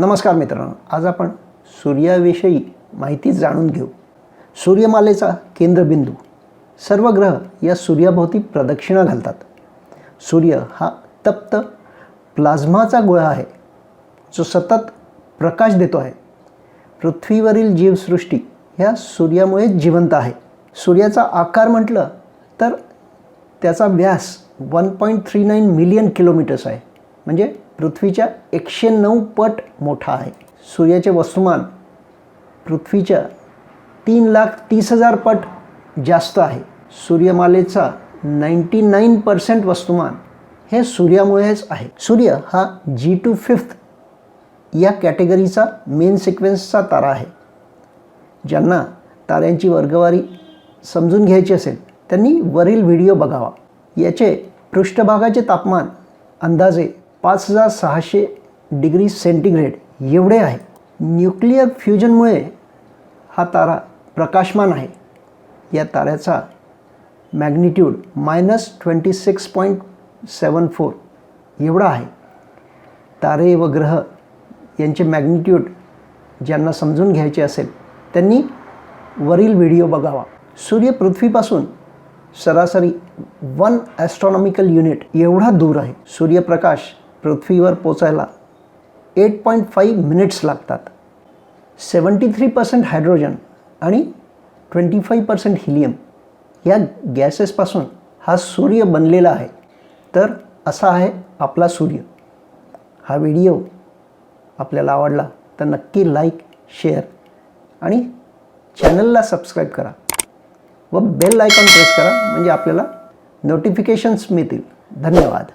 नमस्कार मित्रांनो आज आपण सूर्याविषयी माहिती जाणून घेऊ. सूर्यमालेचा केंद्रबिंदू. सर्व ग्रह या सूर्याभोवती प्रदक्षिणा घालतात. सूर्य हा तप्त प्लाझ्माचा गोळा आहे जो सतत प्रकाश देतो आहे. पृथ्वीवरील जीवसृष्टी ह्या सूर्यामुळे जिवंत आहे. सूर्याचा आकार म्हटलं तर त्याचा व्यास one point three nine million kilometres आहे. म्हणजे पृथ्वीच्या एकशे नऊ पट मोठा आहे. सूर्याचे वस्तुमान पृथ्वीच्या तीन लाख तीस हजार पट जास्त आहे. सूर्यमालेचा नाईंटी नाईन पर्सेंट वस्तुमान हे सूर्यामुळेच आहे. सूर्य हा जी टू फिफ्थ या कॅटेगरीचा मेन सिक्वेन्सचा तारा आहे. ज्यांना ताऱ्यांची वर्गवारी समजून घ्यायची असेल त्यांनी वरील व्हिडिओ बघावा. याचे पृष्ठभागाचे तापमान अंदाजे पाच हजार सहाशे डिग्री सेंटीग्रेड एवढे आहे. न्यूक्लिअर फ्युजनमुळे हा तारा प्रकाशमान आहे. या ताऱ्याचा magnitude minus twenty six point seven four एवढा आहे. तारे व ग्रह यांचे मॅग्निट्यूड ज्यांना समजून घ्यायचे असेल त्यांनी वरील व्हिडिओ बघावा. सूर्य पृथ्वीपासून सरासरी वन ॲस्ट्रॉनॉमिकल युनिट एवढा दूर आहे. सूर्यप्रकाश पृथ्वीवर पोचायला एट पॉईंट फाईव्ह मिनिट्स लागतात. सेवन्टी थ्री पर्सेंट हायड्रोजन आणि ट्वेंटी फाईव्ह पर्सेंट हिलियम या गॅसेसपासून हा सूर्य बनलेला आहे. तर असा आहे आपला सूर्य. हा व्हिडिओ आपल्याला आवडला तर नक्की लाईक शेअर आणि चॅनलला सबस्क्राईब करा व बेल आयकॉन प्रेस करा म्हणजे आपल्याला नोटिफिकेशन्स मिळतील. धन्यवाद.